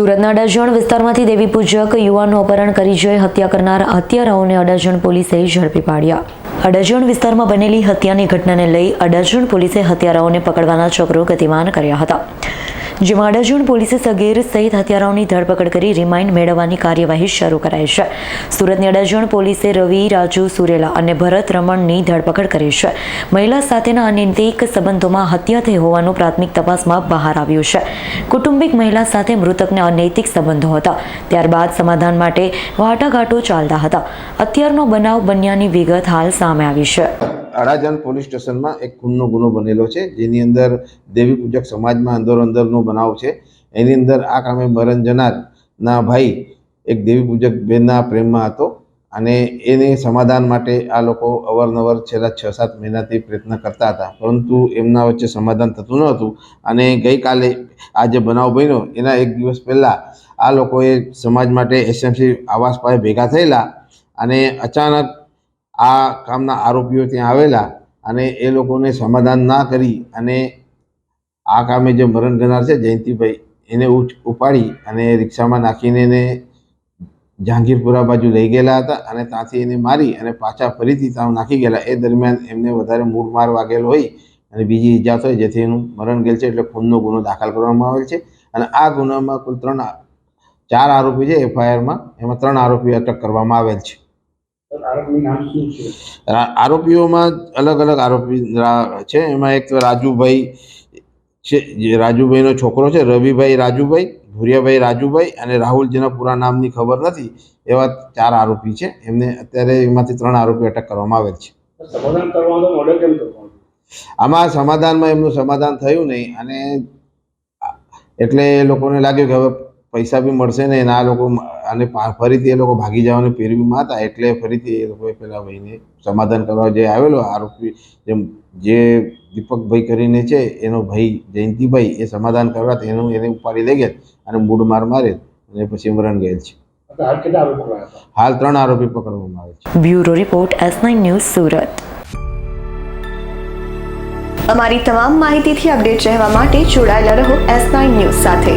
સુરતના અડાજણ વિસ્તારમાંથી દેવી પૂજક યુવાનનું અપહરણ કરી જઈ હત્યા કરનાર હત્યારાઓને અડાજણ પોલીસે ઝડપી પાડ્યા. અડાજણ વિસ્તારમાં બનેલી હત્યાની ઘટનાને લઈ અડાજણ પોલીસે હત્યારાઓને પકડવાના ચક્રો ગતિમાન કર્યા હતા. જેમાં અડાજણ પોલીસે સગીર સહિત હત્યારાઓની ધરપકડ કરી રિમાઇન્ડ મેળવવાની કાર્યવાહી શરૂ કરાઈ છે. સુરતની અડાજણ પોલીસે રવિ, રાજુ, સુરેલા અને ભરત રમણની ધરપકડ કરી છે. મહિલા સાથેના અનૈતિક સંબંધોમાં હત્યા થઈ હોવાનું પ્રાથમિક તપાસમાં બહાર આવ્યું છે. કુટુંબિક મહિલા સાથે મૃતકને અનૈતિક સંબંધો હતા. ત્યારબાદ સમાધાન માટે વાટાઘાટો ચાલતા હતા. અત્યારનો બનાવ બન્યાની વિગત હાલ સામે આવી છે. અડાજણ પોલીસ સ્ટેશનમાં એક ખૂનનો ગુનો બનેલો છે, જેની અંદર દેવી પૂજક સમાજમાં અંદરો અંદરનો બનાવ છે. એની અંદર આ કામે મરણ જનારના ભાઈ એક દેવી પૂજક બેનના પ્રેમમાં હતો અને એને સમાધાન માટે આ લોકો અવારનવાર છેલ્લા છ સાત મહિનાથી પ્રયત્ન કરતા હતા. પરંતુ એમના વચ્ચે સમાધાન થતું ન હતું અને ગઈકાલે આ જે બનાવ બન્યો, એના એક દિવસ પહેલાં આ લોકોએ સમાજ માટે એસએમસી આવાસ પાસે ભેગા થયેલા અને અચાનક આ કામના આરોપીઓ ત્યાં આવેલા અને એ લોકોને સમાધાન ના કરી અને આ કામે જે મરણ ગનાર છે જયંતિભાઈ, એને ઉપાડી અને રિક્ષામાં નાખીને એને જહાંગીરપુરા બાજુ લઈ ગયેલા હતા અને ત્યાંથી એને મારી અને પાછા ફરીથી ત્યાં નાખી ગયેલા. એ દરમિયાન એમને વધારે મૂળ માર વાગેલો હોય અને બીજી ઈજા થઈ જેથી એનું મરણ ગયેલ છે એટલે ખૂનનો ગુનો દાખલ કરવામાં આવેલ છે. અને આ ગુનામાં કુલ ત્રણ ચાર આરોપી છે એફઆઈઆરમાં, એમાં ત્રણ આરોપી અટક કરવામાં આવેલ છે. આરોપીઓમાં અલગ અલગ આરોપી છે. એમાં એક રાજુભાઈ છે જે રાજુભાઈનો છોકરો છે રવિભાઈ રાજુભાઈ ભૂરિયાભાઈ રાજુભાઈ અને રાહુલ જેના પૂરા નામની ખબર નથી એવા ચાર આરોપી છે. એમને અત્યારે એમાંથી ત્રણ આરોપી અટક કરવામાં આવેલ છે. આમાં સમાધાનમાં એમનું સમાધાન થયું નહીં અને એટલે એ લોકોને લાગ્યું કે હવે પૈસા બી મળશે ને એના આ લોકો અને ફરીથી એ લોકો ભાગી જવાની પેરવીમાં હતા એટલે ફરીથી એ લોકોએ પેલા ભાઈને સમાધાન કરવા જે આવેલો આરોપી જેમ જે દીપકભાઈ કરીને છે એનો ભાઈ જયંતિભાઈ એ સમાધાન કરવા એનું એને ઉપાડી લઈ ગયા અને મૂડ માર મારે અને પછી મરણ ગયેલ છે. હાલ ત્રણ આરોપી પકડવામાં આવે છે. Bureau report S nine news Surat. અમારી તમામ માહિતીથી અપડેટ રહેવા માટે જોડાયેલા રહો એસ નાઇન ન્યૂઝ સાથે.